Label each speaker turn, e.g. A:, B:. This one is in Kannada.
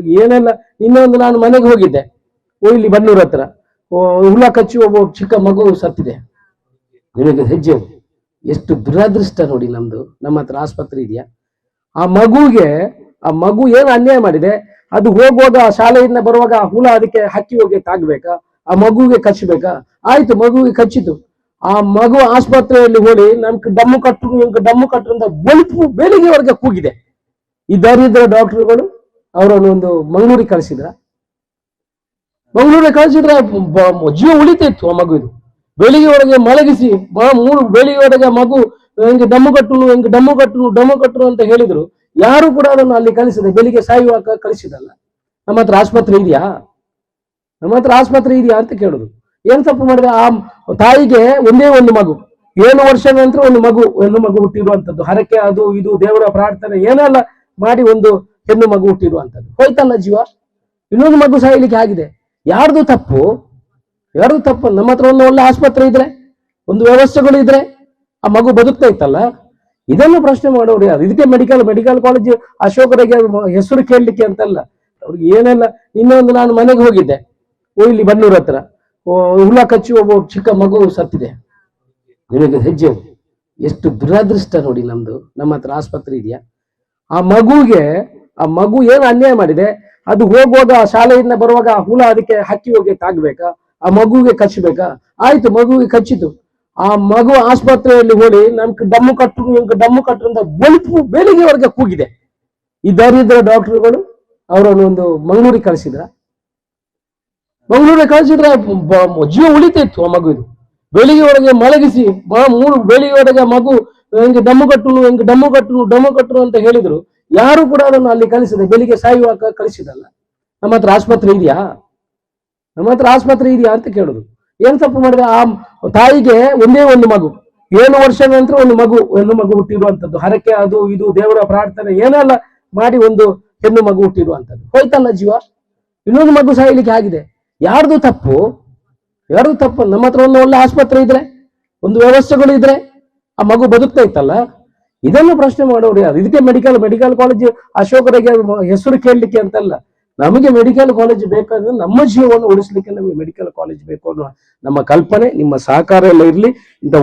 A: ಅವ್ರಿಗೆ ಏನೆಲ್ಲ, ಇನ್ನೊಂದು ನಾನು ಮನೆಗೆ ಹೋಗಿದ್ದೆ. ಓ, ಇಲ್ಲಿ ಬನ್ನೂರ್ ಹತ್ರ. ಹುಳ ಕಚ್ಚಿ ಒಬ್ಬ ಚಿಕ್ಕ ಮಗು ಸತ್ತಿದೆ. ನಿಮಗೆ ಹೆಜ್ಜೆ ಎಷ್ಟು ದುರದೃಷ್ಟ ನೋಡಿ ನಮ್ದು, ನಮ್ಮ ಹತ್ರ ಆಸ್ಪತ್ರೆ ಇದೆಯಾ? ಆ ಮಗುಗೆ, ಆ ಮಗು ಏನು ಅನ್ಯಾಯ ಮಾಡಿದೆ? ಅದು ಹೋಗುವಾಗ ಆ ಶಾಲೆಯಿಂದ ಬರುವಾಗ ಆ ಹುಳ ಅದಕ್ಕೆ ಹಕ್ಕಿ ಹೋಗಿ ತಾಗ್ಬೇಕಾ? ಆ ಮಗುಗೆ ಕಚ್ಚಬೇಕಾ ಆಯ್ತು ಮಗುವಿಗೆ ಕಚ್ಚಿತು. ಆ ಮಗು ಆಸ್ಪತ್ರೆಯಲ್ಲಿ ಹೋಗಿ ನಮ್ಗೆ ಡಮ್ಮು ಕಟ್ಟರು ನಿಮ್ಗೆ ಡಮ್ಮು ಕಟ್ಟರು ಅಂತ ಬೆಳಿಗ್ಗೆ ಬೆಳಿಗ್ಗೆವರೆಗೆ ಕೂಗಿದೆ. ಈ ದರಿದ್ರ ಡಾಕ್ಟರ್ಗಳು ಅವರನ್ನು ಒಂದು ಮಂಗಳೂರಿಗೆ ಕಳಿಸಿದ್ರ. ಮಂಗಳೂರಿಗೆ ಕಳಿಸಿದ್ರೆ ಜೀವ ಉಳಿತಿತ್ತು ಆ ಮಗುವಿದು ಒಳಗೆ ಮಲಗಿಸಿ ಮೂರು ಮೂರು ಒಳಗೆ ಮಗು ಹೆಂಗೆ ಡಮ್ಮು ಕಟ್ಟುನು, ಹೆಂಗೆ ಡಮ್ಮು ಕಟ್ಟುನು ಡಮ್ಮು ಕಟ್ಟುನು ಅಂತ ಹೇಳಿದ್ರು. ಯಾರು ಕೂಡ ಅದನ್ನು ಅಲ್ಲಿ ಕಳಿಸಿದೆ, ಬೆಳಿಗ್ಗೆ ಸಾಯುವಾಗ ಕಳಿಸಿದಲ್ಲ. ನಮ್ಮ ಹತ್ರ ಆಸ್ಪತ್ರೆ ಇದೆಯಾ? ನಮ್ಮ ಹತ್ರ ಆಸ್ಪತ್ರೆ ಇದೆಯಾ ಅಂತ ಕೇಳುದು. ಏನ್ ತಪ್ಪು ಮಾಡಿದೆ? ಆ ತಾಯಿಗೆ ಒಂದೇ ಒಂದು ಮಗು. ಏಳು ವರ್ಷ ನಂತರ ಒಂದು ಮಗು ಒಂದು ಮಗು ಹುಟ್ಟಿರುವಂತದ್ದು. ಹರಕೆ ಅದು ಇದು ದೇವರ ಪ್ರಾರ್ಥನೆ ಏನೆಲ್ಲ, ಮಾಡಿ ಒಂದು ಹೆಣ್ಣು ಮಗು ಹುಟ್ಟಿರುವಂತದ್ದು ಹೋಯ್ತಲ್ಲ ಜೀವ? ಇನ್ನೊಂದು ಮಗು ಸಾಯ್ಲಿಕ್ಕೆ ಆಗಿದೆ. ಯಾರ್ದು ತಪ್ಪು? ಯಾರ್ದು ತಪ್ಪು? ನಮ್ಮ ಹತ್ರ ಒಂದು ಒಳ್ಳೆ ಆಸ್ಪತ್ರೆ ಇದ್ರೆ, ಒಂದು ವ್ಯವಸ್ಥೆಗಳು ಇದ್ರೆ ಆ ಮಗು ಬದುಕ್ತಾ ಇತ್ತಲ್ಲ? ಇದನ್ನು ಪ್ರಶ್ನೆ ಮಾಡೋರು ಯಾರು? ಇದಕ್ಕೆ ಮೆಡಿಕಲ್ ಮೆಡಿಕಲ್ ಕಾಲೇಜ್ ಅಶೋಕರಿಗೆ ಹೆಸರು ಕೇಳಲಿಕ್ಕೆ ಅಂತಲ್ಲ. ಅವ್ರಿಗೆ ಏನೆಲ್ಲ, ಇನ್ನೊಂದು ನಾನು ಮನೆಗೆ ಹೋಗಿದ್ದೆ. ಓ, ಇಲ್ಲಿ ಬನ್ನೂರ್ ಹತ್ರ. ಹುಳ ಕಚ್ಚಿ ಒಬ್ಬ ಚಿಕ್ಕ ಮಗು ಸತ್ತಿದೆ. ನಿಮಗೆ ಹೆಜ್ಜೆ ಎಷ್ಟು ದುರದೃಷ್ಟ ನೋಡಿ ನಮ್ದು. ನಮ್ಮ ಹತ್ರ ಆಸ್ಪತ್ರೆ ಇದೆಯಾ? ಆ ಮಗುಗೆ ಆ ಮಗು ಏನು ಅನ್ಯಾಯ ಮಾಡಿದೆ? ಅದು ಹೋಗುವಾಗ, ಶಾಲೆಯಿಂದ ಬರುವಾಗ ಆ ಹುಳ ಅದಕ್ಕೆ ಹಕ್ಕಿ ಹೋಗಿ ತಾಗ್ಬೇಕಾ? ಆ ಮಗುವಿಗೆ ಕಚ್ಚಬೇಕಾ ಆಯ್ತು, ಮಗುವಿಗೆ ಕಚ್ಚಿತು. ಆ ಮಗು ಆಸ್ಪತ್ರೆಯಲ್ಲಿ ಹೋಗಿ ನಮ್ಗೆ ಡಮ್ಮು ಕಟ್ಟು ನಿಮ್ಗೆ ಡಮ್ಮು ಕಟ್ಟರು ಅಂತ ಬಲ್ಪು ಬೆಳಿಗ್ಗೆವರೆಗೆ ಕೂಗಿದೆ. ಈ ದರಿದ್ರ ಡಾಕ್ಟರ್ಗಳು ಅವರನ್ನು ಒಂದು ಮಂಗಳೂರಿಗೆ ಕಳಿಸಿದ್ರ. ಮಂಗಳೂರಿಗೆ ಕಳಿಸಿದ್ರೆ ಜೀವ ಉಳಿತಿತ್ತು ಆ ಮಗುವಿದು ಬೆಳಿಗ್ಗೆವರೆಗೆ ಮಲಗಿಸಿ ಮೂರು ಬೆಳಿಗ್ಗೆವರೆಗೆ ಮಗು, ಹೆಂಗೆ ಡಮ್ಮು ಕಟ್ಟುನು ಹೆಂಗೆ ಡಮ್ಮು ಕಟ್ಟುನು ಡಮ್ಮು ಕಟ್ಟುನು ಅಂತ ಹೇಳಿದ್ರು. ಯಾರು ಕೂಡ ಅದನ್ನು ಅಲ್ಲಿ ಕಳಿಸಿದೆ, ಬೆಳಿಗ್ಗೆ ಸಾಯುವಾಗ ಕಳಿಸಿದಲ್ಲ. ನಮ್ಮ ಹತ್ರ ಆಸ್ಪತ್ರೆ ಇದೆಯಾ? ನಮ್ಮ ಹತ್ರ ಆಸ್ಪತ್ರೆ ಇದೆಯಾ ಅಂತ ಕೇಳುದು. ಏನ್ ತಪ್ಪು ಮಾಡಿದೆ? ಆ ತಾಯಿಗೆ ಒಂದೇ ಒಂದು ಮಗು. ಏಳು ವರ್ಷ ನಂತರ ಒಂದು ಮಗು, ಹೆಣ್ಣು ಮಗು ಹುಟ್ಟಿರುವಂತದ್ದು. ಹರಕೆ ಅದು ಇದು ದೇವರ ಪ್ರಾರ್ಥನೆ ಏನೆಲ್ಲ ಮಾಡಿ ಒಂದು ಹೆಣ್ಣು ಮಗು ಹುಟ್ಟಿರುವಂತದ್ದು. ಹೋಯ್ತಲ್ಲ ಜೀವ? ಇನ್ನೊಂದು ಮಗು ಸಾಯಲಿಕ್ಕೆ ಆಗಿದೆ. ಯಾರ್ದು ತಪ್ಪು? ಯಾರ್ದು ತಪ್ಪು? ನಮ್ಮ ಹತ್ರ ಒಂದು ಒಳ್ಳೆ ಆಸ್ಪತ್ರೆ ಇದ್ರೆ, ಒಂದು ವ್ಯವಸ್ಥೆಗಳು ಇದ್ರೆ, ಆ ಮಗು ಬದುಕ್ತಾ ಇತ್ತಲ್ಲ? ಇದನ್ನು ಪ್ರಶ್ನೆ ಮಾಡೋರು ಯಾರು? ಇದಕ್ಕೆ ಮೆಡಿಕಲ್ ಮೆಡಿಕಲ್ ಕಾಲೇಜ್ ಅಶೋಕರಿಗೆ ಹೆಸರು ಕೇಳಲಿಕ್ಕೆ ಅಂತಲ್ಲ. ನಮಗೆ ಮೆಡಿಕಲ್ ಕಾಲೇಜ್ ಬೇಕಾದ್ರೆ ನಮ್ಮ ಜೀವವನ್ನು ಉಳಿಸ್ಲಿಕ್ಕೆ ನಮಗೆ ಮೆಡಿಕಲ್ ಕಾಲೇಜ್ ಬೇಕು ಅನ್ನೋ ನಮ್ಮ ಕಲ್ಪನೆ, ನಿಮ್ಮ ಸಹಕಾರ ಎಲ್ಲ ಇರಲಿ. ಇಂಥ